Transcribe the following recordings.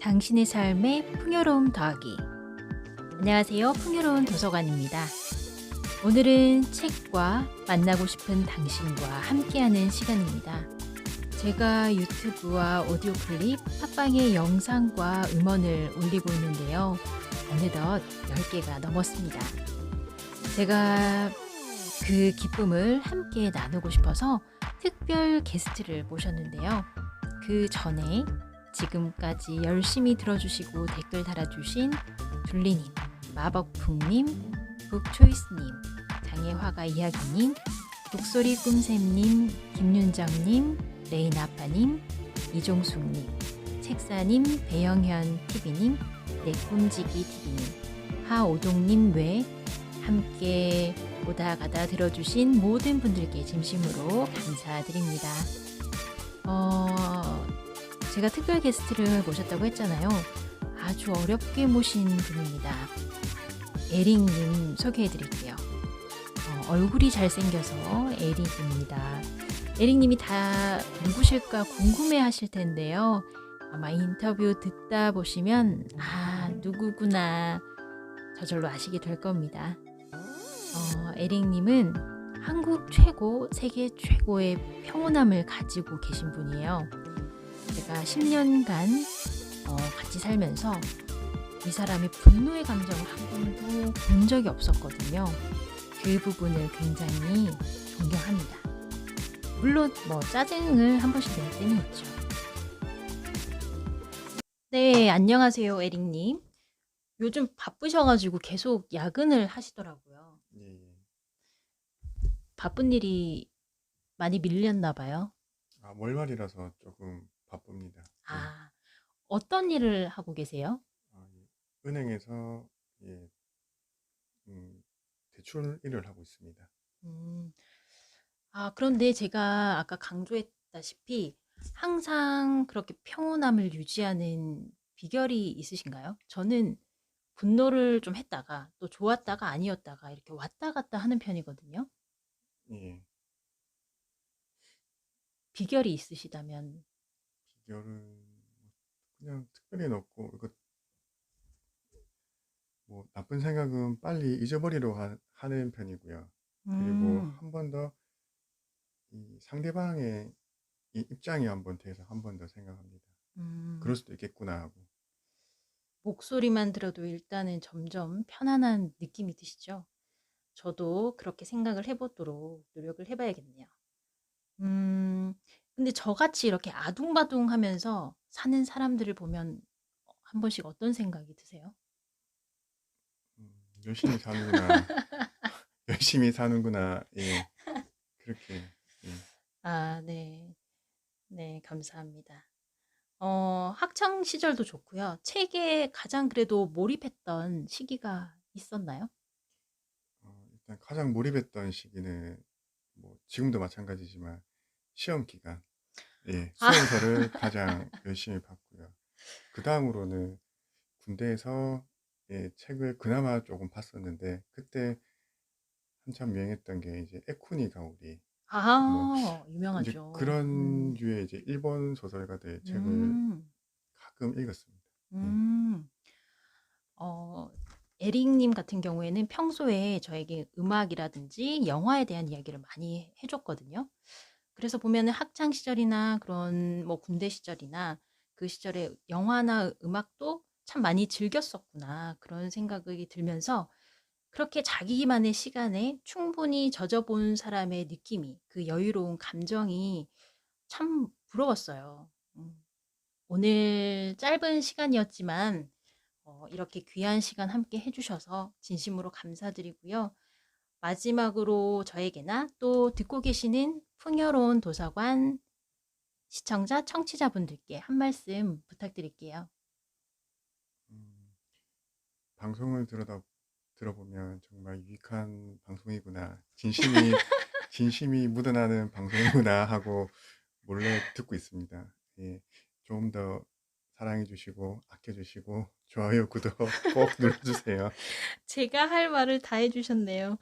당신의 삶의 풍요로움 더하기. 안녕하세요. 풍요로운 도서관입니다. 오늘은 책과 만나고 싶은 당신과 함께하는 시간입니다. 제가 유튜브와 오디오 클립, 팟빵에 영상과 음원을 올리고 있는데요. 어느덧 10개가 넘었습니다. 제가 그 기쁨을 함께 나누고 싶어서 특별 게스트를 모셨는데요. 그 전에 지금까지 열심히 들어주시고 댓글 달아주신 둘리님, 마법풍님, 북초이스님, 장애화가 이야기님, 북소리 꿈샘님, 김윤정님, 레인아빠님, 이종숙님, 책사님, 배영현 TV님, 내꿈지기 TV님, 하오동님 외 함께 오다 가다 들어주신 모든 분들께 진심으로 감사드립니다. 어, 제가 특별 게스트를 모셨다고 했잖아요. 아주 어렵게 모신 분입니다. 에릭님 소개해 드릴게요. 어, 얼굴이 잘생겨서 에릭입니다. 에릭님이 다 누구실까 궁금해 하실 텐데요. 아마 인터뷰 듣다 보시면, 아, 누구구나. 저절로 아시게 될 겁니다. 어, 에릭님은 한국 최고, 세계 최고의 평온함을 가지고 계신 분이에요. 제가 10년간 어, 같이 살면서 이 사람의 분노의 감정을 한 번도 본 적이 없었거든요. 그 부분을 굉장히 존경합니다. 물론 뭐 짜증을 한 번씩 낼 때는 있죠. 네, 안녕하세요, 에릭님. 요즘 바쁘셔가지고 계속 야근을 하시더라고요. 예, 예. 바쁜 일이 많이 밀렸나 봐요. 아, 월말이라서 조금 바쁩니다. 예. 아, 어떤 일을 하고 계세요? 아, 예. 은행에서 예, 음, 대출 일을 하고 있습니다. 음, 아, 그런데 제가 아까 강조했다시피 항상 그렇게 평온함을 유지하는 비결이 있으신가요? 저는 분노를 좀 했다가 또 좋았다가 아니었다가 이렇게 왔다 갔다 하는 편이거든요. 예, 비결이 있으시다면, 비결은 그냥 특별히 없고 이거 뭐 나쁜 생각은 빨리 잊어버리려고 하, 하는 편이고요. 그리고 음, 한 번더이 상대방의 이 입장에 한번 대해서 한 번 더 생각합니다. 음, 그럴 수도 있겠구나 하고. 목소리만 들어도 일단은 점점 편안한 느낌이 드시죠? 저도 그렇게 생각을 해보도록 노력을 해봐야겠네요. 음, 근데 저같이 이렇게 아둥바둥 하면서 사는 사람들을 보면 한 번씩 어떤 생각이 드세요? 음, 열심히 사는구나. 열심히 사는구나. 예. 그렇게. 예. 아, 네. 네, 감사합니다. 어, 학창 시절도 좋고요. 책에 가장 그래도 몰입했던 시기가 있었나요? 어, 일단 가장 몰입했던 시기는 뭐 지금도 마찬가지지만 시험 기간. 예. 아, 수험서를 가장 열심히 봤고요. 그 다음으로는 군대에서 예, 책을 그나마 조금 봤었는데 그때 한참 유행했던 게 이제 에쿠니 가오리. 뭐 아, 이제 유명하죠. 그런 음, 류의 이제 일본 소설가들의 책을 음, 가끔 읽었습니다. 예. 음. 어, 에릭님 같은 경우에는 평소에 저에게 음악이라든지 영화에 대한 이야기를 많이 해줬거든요. 그래서 보면은 학창 시절이나 그런 뭐 군대 시절이나 그 시절에 영화나 음악도 참 많이 즐겼었구나 그런 생각이 들면서 그렇게 자기만의 시간에 충분히 젖어본 사람의 느낌이 그 여유로운 감정이 참 부러웠어요. 음. 오늘 짧은 시간이었지만 어, 이렇게 귀한 시간 함께 해주셔서 진심으로 감사드리고요. 마지막으로 저에게나 또 듣고 계시는 풍요로운 도서관 시청자, 청취자분들께 한 말씀 부탁드릴게요. 음, 방송을 들어다 들어보면 정말 유익한 방송이구나. 진심이 진심이 묻어나는 방송이구나 하고 몰래 듣고 있습니다. 예, 조금 더 사랑해 주시고 아껴 주시고 좋아요, 구독 꼭 눌러 주세요. 제가 할 말을 다 해 주셨네요.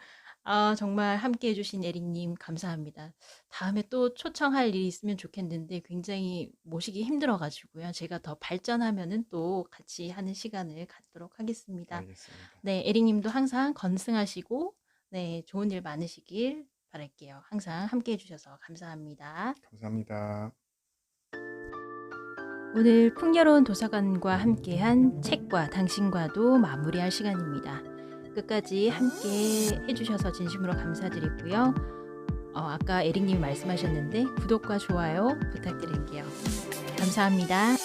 아, 정말 함께 해주신 에릭님 감사합니다. 다음에 또 초청할 일이 있으면 좋겠는데 굉장히 모시기 힘들어가지고요. 제가 더 발전하면은 또 같이 하는 시간을 갖도록 하겠습니다. 알겠습니다. 네, 에릭님도 항상 건승하시고, 네, 좋은 일 많으시길 바랄게요. 항상 함께 해주셔서 감사합니다. 감사합니다. 오늘 풍요로운 도서관과 함께한 책과 당신과도 마무리할 시간입니다. 끝까지 함께 해주셔서 진심으로 감사드리고요. 어, 아까 에릭님이 말씀하셨는데 구독과 좋아요 부탁드릴게요. 감사합니다.